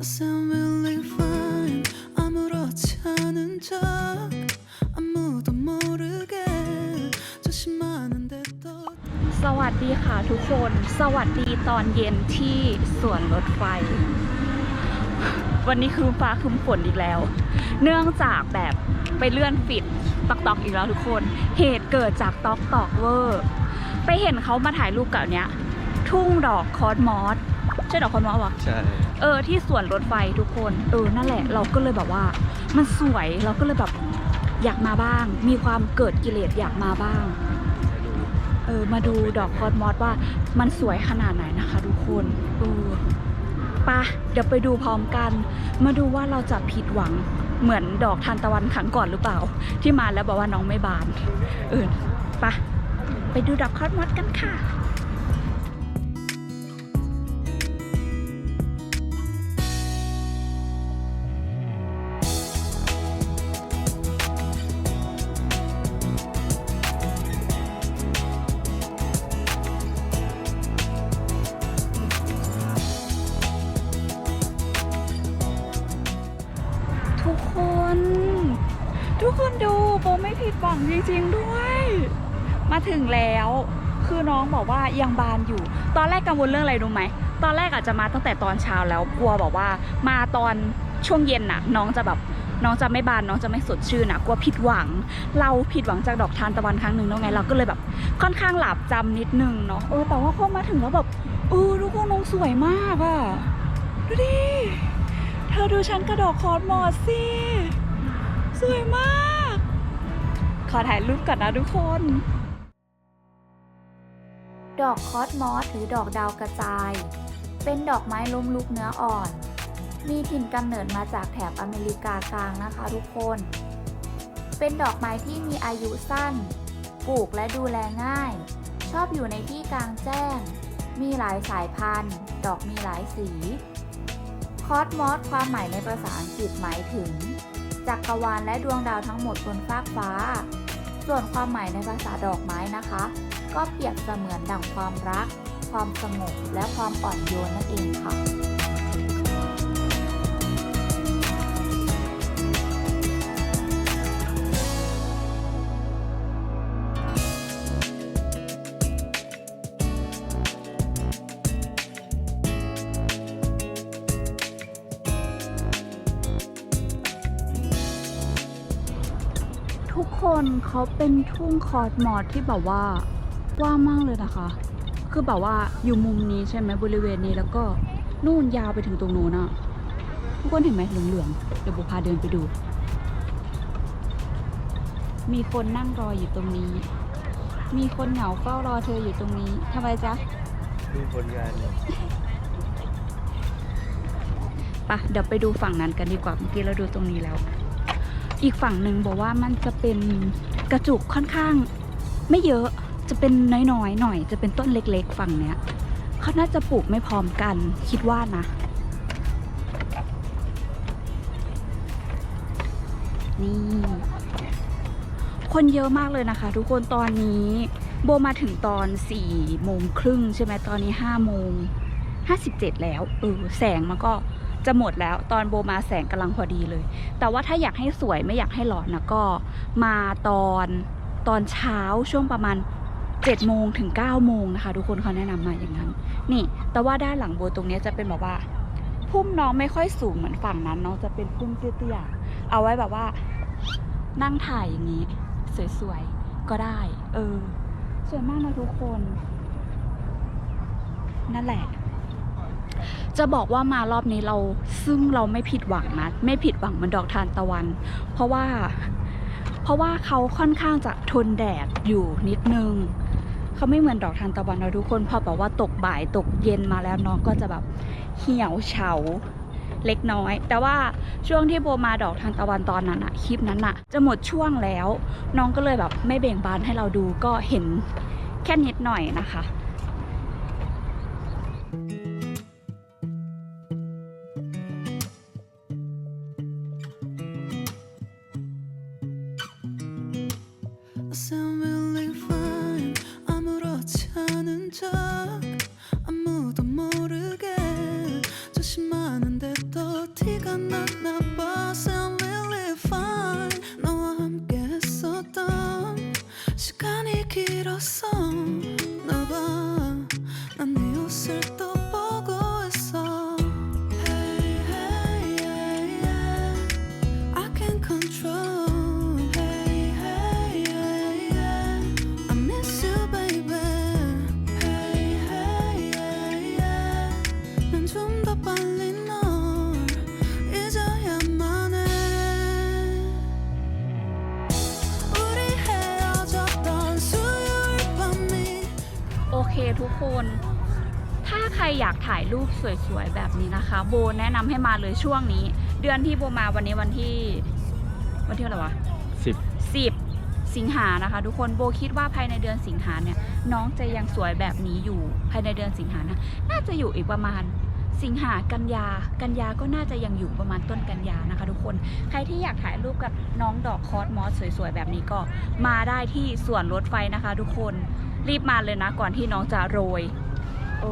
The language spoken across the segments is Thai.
I sound really fine 아무렇지 않은 척 아무도 모르게 조심하는데 또 สวัสดีค่ะทุกคน สวัสดีตอนเย็นที่สวนรถไฟ วันนี้คือฟ้าครึมฝนอีกแล้ว เนื่องจากแบบไปเลื่อนฟิต ตอกตอกอีกแล้วทุกคน เหตุเกิดจากตอกตอกเวอร์ ไปเห็นเขามาถ่ายรูปกับเนี้ย ทุ่งดอกคอสมอสใช่ดอกคอสมอสวะใช่เออที่สวนรถไฟทุกคนเออนั่นแหละ เราก็เลยแบบว่า มันสวยเราก็เลยแบบอยากมาบ้าง มีความเกิดกิเลสอยากมาบ้างเออมาดูดอกคอสมอสว่ามันสวยขนาดไหนนะคะทุกคนเออปะเดี๋ยวไปดูพร้อมกัน มาดูว่าเราจะผิดหวัง เหมือนดอกทานตะวันขังก่อนหรือเปล่า ที่มาแล้วบอกว่าน้องไม่บานเออปะไปดูดอกคอสมอสกันค่ะ ทุกคนดูโบไม่ผิดหวังจริงๆด้วย มาถึงแล้ว คือน้องบอกว่ายังบานอยู่ ตอนแรกกังวลเรื่องอะไรรู้ไหม ตอนแรกอาจจะมาตั้งแต่ตอนเช้าแล้วกลัวบอกว่ามาตอนช่วงเย็นน่ะ น้องจะแบบน้องจะไม่บานน้องจะไม่สดชื่นน่ะกลัวผิดหวัง เราผิดหวังจากดอกทานตะวันครั้งหนึ่งแล้วไงเราก็เลยแบบค่อนข้างหลับจำนิดนึงเนาะเออแต่ว่าพอมาถึงแล้วแบบเออทุกคนน้องสวยมากอะดูดิเธอดูฉันกระดอกคอร์สมอสสิ สวยมาก ขอถ่ายรูปก่อนนะทุกคน ดอกคอสมอสหรือดอกดาวกระจาย เป็นดอกไม้ล้มลุกเนื้ออ่อน มีถิ่นกำเนิดมาจากแถบอเมริกากลางนะคะทุกคน เป็นดอกไม้ที่มีอายุสั้น ปลูกและดูแลง่าย ชอบอยู่ในที่กลางแจ้ง มีหลายสายพันธุ์ ดอกมีหลายสี คอสมอสความหมายในภาษาอังกฤษหมายถึง จักรวาลและดวงดาวทั้งหมดบนฟากฟ้า ส่วนความหมายในภาษาดอกไม้นะคะ ก็เปรียบเสมือนดั่งความรัก ความสงบและความอ่อนโยนนั่นเองค่ะ คนเขาเป็นทุ่งคอสมอสที่แบบว่ากว้างมากเลยนะคะ คือแบบว่าอยู่มุมนี้ใช่ไหมบริเวณนี้แล้วก็นู่นยาวไปถึงตรงนู้นอะทุกคนเห็นไหมเหลืองๆเดี๋ยวบุพาเดินไปดู มีคนนั่งรออยู่ตรงนี้ มีคนเหงาเฝ้ารอเธออยู่ตรงนี้ทำไมจ๊ะดูผลงานเนี่ยปะเดี๋ยวไปดูฝั่งนั้นกันดีกว่าเมื่อกี้เราดูตรงนี้แล้ว อีกฝั่งหนึ่งบอกว่ามันจะเป็นกระจุกค่อนข้าง ไม่เยอะจะเป็นน้อยๆหน่อย จะเป็นต้นเล็กๆ ฝั่งเนี้ยเขาน่าจะปลูกไม่พร้อมกัน คิดว่านะ นี่ คนเยอะมากเลยนะคะ ทุกคนตอนนี้โบมาถึงตอน4ี่โมงครึ่งใช่ไหมตอนนี้5้าโมงห้าสิบเจ็ดแล้วเออแสงมันก็ จะหมดแล้วตอนโบมาแสงกำลังพอดีเลย แต่ว่าถ้าอยากให้สวยไม่อยากให้หลอนนะก็มาตอนตอนเช้าช่วงประมาณ7โมงถึง9โมงนะคะทุกคนเขาแนะนำมาอย่างนั้น นี่ แต่ว่าด้านหลังโบตรงนี้จะเป็นแบบว่าพุ่มน้องไม่ค่อยสูงเหมือนฝั่งนั้นเนาะจะเป็นพุ่มเตี้ยๆเอาไว้แบบว่า นั่งถ่ายอย่างนี้ สวยๆ ก็ได้ เออ สวยมากนะทุกคน นั่นแหละ จะบอกว่ามารอบนี้เราซึ่งเราไม่ผิดหวังนะไม่ผิดหวังเหมือนดอกทานตะวัน เพราะว่า เพราะว่าเขาค่อนข้างจะทนแดดอยู่นิดนึงเขาไม่เหมือนดอกทานตะวันเราทุกคนพอแบบว่าตกบ่ายตกเย็นมาแล้วน้องก็จะแบบเหี่ยวเฉาเล็กน้อย แต่ว่าช่วงที่โบมาดอกทานตะวันตอนนั้นอะคลิปนั้นอะจะหมดช่วงแล้ว น้องก็เลยแบบไม่เบ่งบานให้เราดูก็เห็นแค่นิดหน่อยนะคะ อยากถ่ายรูปสวยๆแบบนี้นะคะ โบแนะนำให้มาเลยช่วงนี้ เดือนที่โบมาวันนี้วันที่ วันที่อะไรวะ สิบ 10 สิงหานะคะ ทุกคนโบคิดว่าภายในเดือนสิงหาเนี่ย น้องจะยังสวยแบบนี้อยู่ภายในเดือนสิงหานะ น่าจะอยู่อีกประมาณสิงหากันยากันยาก็น่าจะยังอยู่ประมาณต้นกันยานะคะ ทุกคนใครที่อยากถ่ายรูปกับน้องดอกคอสมอสสวยๆแบบนี้ก็มาได้ที่สวนรถไฟนะคะ ทุกคนรีบมาเลยนะก่อนที่น้องจะโรยโอ้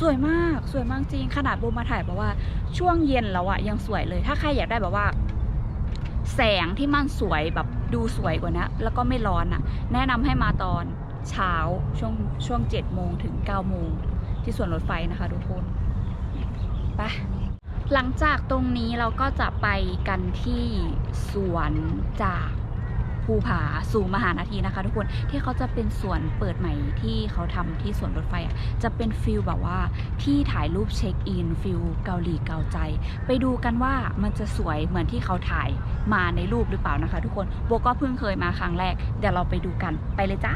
สวยมากสวยมากจริงขนาดโบมาถ่ายแบบว่าช่วงเย็นแล้วอะยังสวยเลย ถ้าใครอยากได้แบบว่า แสงที่มันสวยแบบดูสวยกว่านี้แล้วก็ไม่ร้อนอะแนะนำให้มาตอนเช้าช่วงช่วง7โมงถึง9โมงที่สวนรถไฟนะคะทุกคนไปหลังจากตรงนี้เราก็จะไปกันที่สวนจาก ภูผาสู่มหานาทีนะคะ ทุกคนที่เขาจะเป็นสวนเปิดใหม่ที่เขาทำที่สวนรถไฟอะจะเป็นฟิลแบบว่าที่ถ่ายรูปเช็คอินฟิลเกาหลีเกาใจ ไปดูกันว่ามันจะสวยเหมือนที่เขาถ่ายมาในรูปหรือเปล่านะคะ ทุกคนโบก็เพิ่งเคยมาครั้งแรก เดี๋ยวเราไปดูกันไปเลยจ้า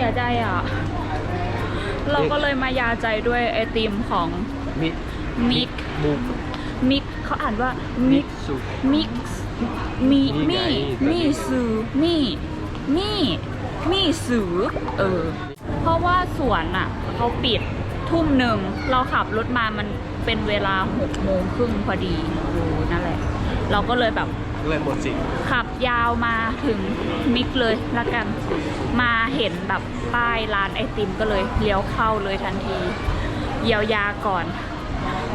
สียใจอะ เราก็เลยมายาใจด้วยไอติมของมิมิกมุกมิกเขาอ่านว่ามิกสุมิกซ์มีนี่มีไงมีสือมีมีมีสือเออ เพราะว่าสวนอะเขาปิดทุ่มหนึ่งเราขับรถมามันเป็นเวลาหกโมงครึ่งพอดีโอ้นั่นแหละ เราก็เลยแบบ เลยหมดสิทธิ์ขับยาวมาถึงมิกเลยละกัน มาเห็นแบบป้ายร้านไอติมก็เลยเลี้ยวเข้าเลยทันทีเยียวยาก่อน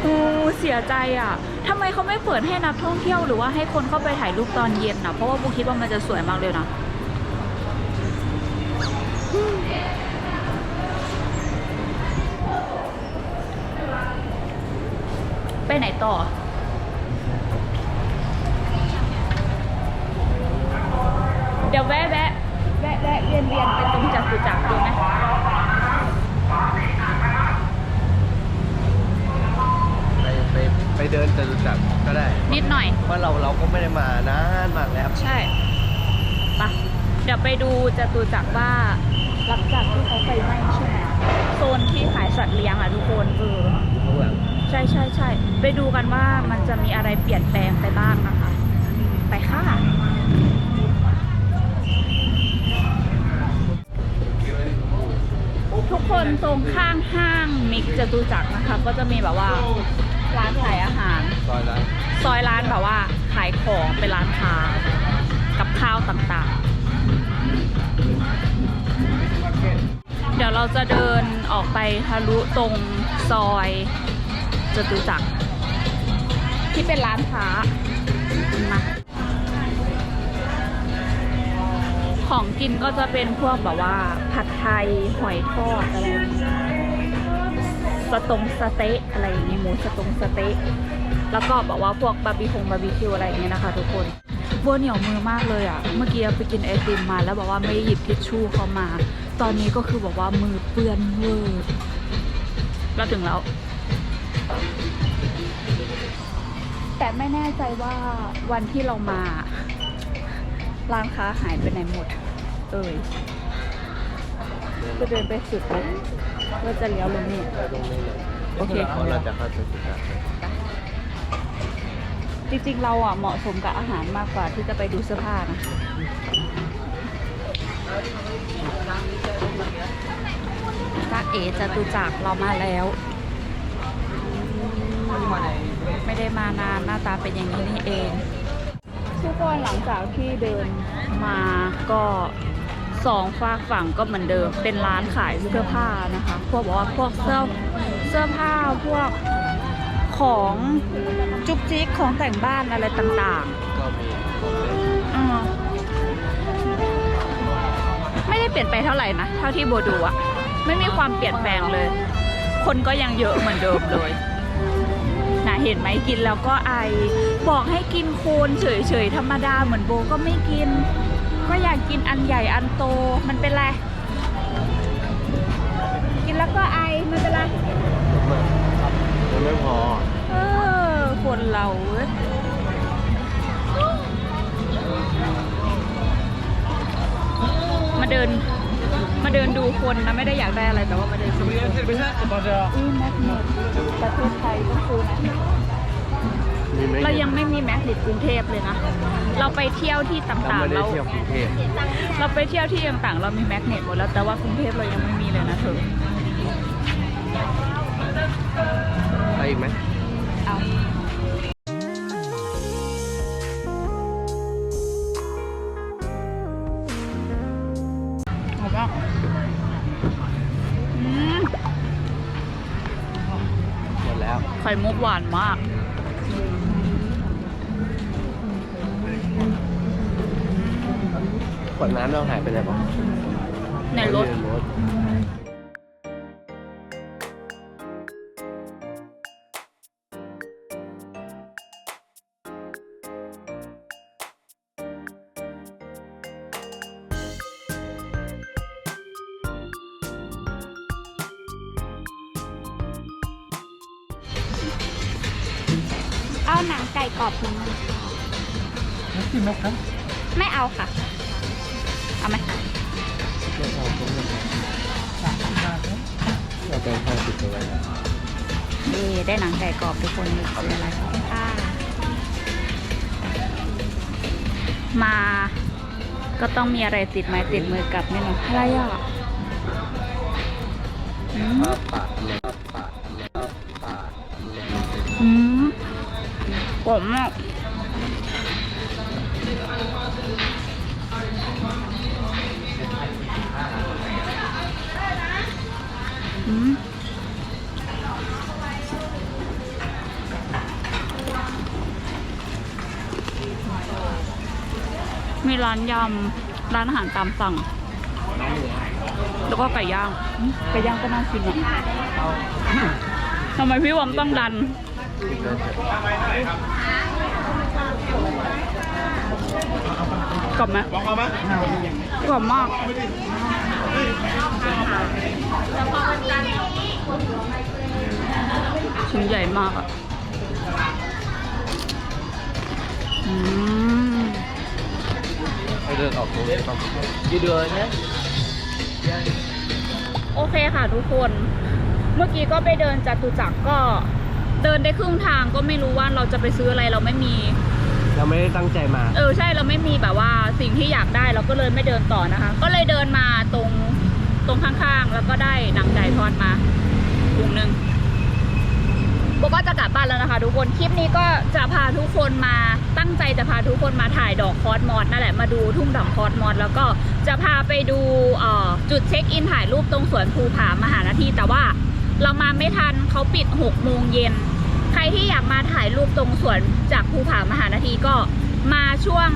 อูเสียใจอะทำไมเขาไม่เปิดให้นักท่องเที่ยวหรือว่าให้คนเข้าไปถ่ายรูปตอนเย็นอะเพราะว่าบูคิดว่ามันจะสวยมากเลยนะไปไหนต่อ เดี๋ยวแวะแวะแวะแวะเรียนเรียนไปตรงจัตุจักรดูไหมไปไปไปเดินจตุจักรก็ได้นิดหน่อย เพราะเราเราก็ไม่ได้มานานมากแล้วใช่ปะเดี๋ยวไปดูจตุจักรว่าหลังจากที่เขาไฟไหม้ใช่ไหมโซนที่ขายสัตว์เลี้ยงอะทุกคนเออข้างหลังใช่ใช่ใช่ไปดูกันว่ามันจะมีอะไรเปลี่ยนแปลงไปบ้างนะคะ ตรงข้างห้างมิกจตุจักรนะคะ ก็จะมีแบบว่าร้านขายอาหาร ซอยนั้นซอยร้านแบบว่าขายของเป็นร้านค้ากับข้าวต่างๆ เดี๋ยวเราจะเดินออกไปทะลุตรงซอยจตุจักรที่เป็นร้านค้ามา ของกินก็จะเป็นพวกแบบว่าผัดไทยหอยทอดอะไรอย่างเงี้ยสตงสเต๊ะอะไรอย่างเงี้ยหมูสตงสเต๊ะแล้วก็บอกว่าพวกบาร์บีคงบาร์บีคิวอะไรอย่างเงี้ยนะคะทุกคนบัวเหนียวมือมากเลยอะ เมื่อกี้ไปกินไอติมมาแล้วบอกว่าไม่หยิบทิชชู่เข้ามา ตอนนี้ก็คือบอกว่ามือเปื้อนเวอร์เราถึงแล้ว แต่ไม่แน่ใจว่าวันที่เรามาร้านค้าหายไปไหนหมด เอ่ยจะเดินไปสุดไหมว่าจะเลี้ยวลงนี่ตรงนี้เลยโอเค พราะเราจะเข้าจตุจักรจริงๆ เราอะเหมาะสมกับอาหารมากกว่าที่จะไปดูเสื้อผ้านะ จ้าเอ๋จตุจักรเรามาแล้ว ไม่ได้มานานหน้าตาเป็นอย่างนี้นี่เอง ทุกคนหลังจากที่เดินมาก็ สองฝากฝั่งก็เหมือนเดิม เป็นร้านขายเสื้อผ้านะคะ พวกบอกว่าพวกเสื้อเสื้อผ้าพวกของจุกจิกของแต่งบ้านอะไรต่างก็มีของเล่นๆอืมไม่ได้เปลี่ยนไปเท่าไหร่นะ เท่าที่โบดูอะไม่มีความเปลี่ยนแปลงเลย คนก็ยังเยอะเหมือนเดิมเลยนะเห็นไหมกินแล้วก็ไอ บอกให้กินโคนเฉยๆธรรมดาเหมือนโบก็ไม่กิน ก็อยากกินอันใหญ่อันโตมันเป็นไร กินแล้วก็ไอมันเป็นไรมันไม่พอ เออคนเราเว้ยมาเดิน มาเดินดูคนนะไม่ได้อยากได้อะไรแต่ว่ามาเดินดูคนอุ้ยแมกเนตประเทศไทยต้องซื้อแมกเนตมีไหม เรายังไม่มีแมกเนตกรุงเทพเลยนะ เราไปเที่ยวที่เราต่างไม่ๆได้เราเที่ยวกรุงเทพเราไปเที่ยวที่ต่างๆ เรามีแมกเนตหมดแล้วแต่ว่ากรุงเทพเรายังไม่มีเลยนะเธอไปอีกไหมเอาเอาบ้างอืมหมดแล้วไข่มุกหวานมาก ขวดน้ำเราหายไปไหนบ้างในรถรถเอาหนังไก่กรอบคุณไม่เอาค่ะ เอาไหมไม่พอก็ไม่พอเราเป็นห้าสิบตัวไว้นี่ได้หนังไก่กรอบทุกคนนี่คือะไรค่ะมาก็ต้องมีอะไรติดไม้ติดมือกลับแน่นอนอะไรอะอืมปาดแล้วปาดแล้วปาดแล้วอืมกรอบ มีร้านยำ ร้านอาหารตามสั่ง แล้วก็ไก่ย่างไก่ย่างก็น่ากินอะทำไมพี่วอมต้องดัน กรอบไหมกรอบมาก ชิ้นใหญ่มากอะอืมให้เดินออกตรงนี้ครับยืดเดินนะโอเคค่ะทุกคน เมื่อกี้ก็ไปเดินจตุจักรก็เดินได้ครึ่งทางก็ไม่รู้ว่าเราจะไปซื้ออะไรเราไม่มี เราไม่ได้ตั้งใจมา เออใช่เราไม่มีแบบว่าสิ่งที่อยากได้เราก็เลยไม่เดินต่อนะคะ ก็เลยเดินมาตรงตรงข้างๆ แล้วก็ได้หนังไก่ทอดมาถุงหนึ่งโบก็จะกลับบ้านแล้วนะคะ ทุกคนคลิปนี้ก็จะพาทุกคนมาตั้งใจจะพาทุกคนมาถ่ายดอกคอสมอสนั่นแหละมาดูทุ่งดอกคอสมอสแล้วก็จะพาไปดูจุดเช็คอินถ่ายรูปตรงสวนภูผามหานาทีแต่ว่าเรามาไม่ทันเขาปิด6โมงเย็น ครที่อยากมาถ่ายรูปตรงสวนจากภูผามหานาทีก็มาช่วง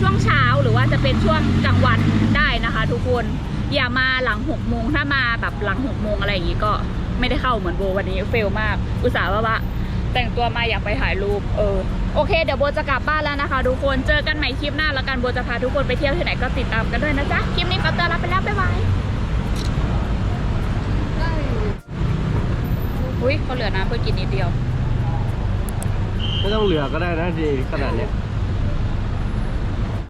ช่วงเช้าหรือว่าจะเป็นช่วงกลางวันได้นะคะ ทุกคนอย่ามาหลัง6โมงถ้ามาแบบหลัง6โมงอะไรอย่างงี้ก็ไม่ได้เข้าเหมือนโบวันนี้เฟลมาก อุตส่าห์ว่าว่าแต่งตัวมาอยากไปถ่ายรูปเออโอเค เดี๋ยวโบจะกลับบ้านแล้วนะคะ ทุกคนเจอกันใหม่คลิปหน้าแล้วกันโบจะพาทุกคนไปเที่ยวที่ไหนก็ติดตามกันด้วยนะจ๊ะคลิปนี้ขอตัวลาไปแล้วบ๊ายบายอุ้ยเขาเหลือน้ำเพื่อกินนิดเดียว ไม่ต้องเหลือก็ได้นะดีขนาดเนี้ย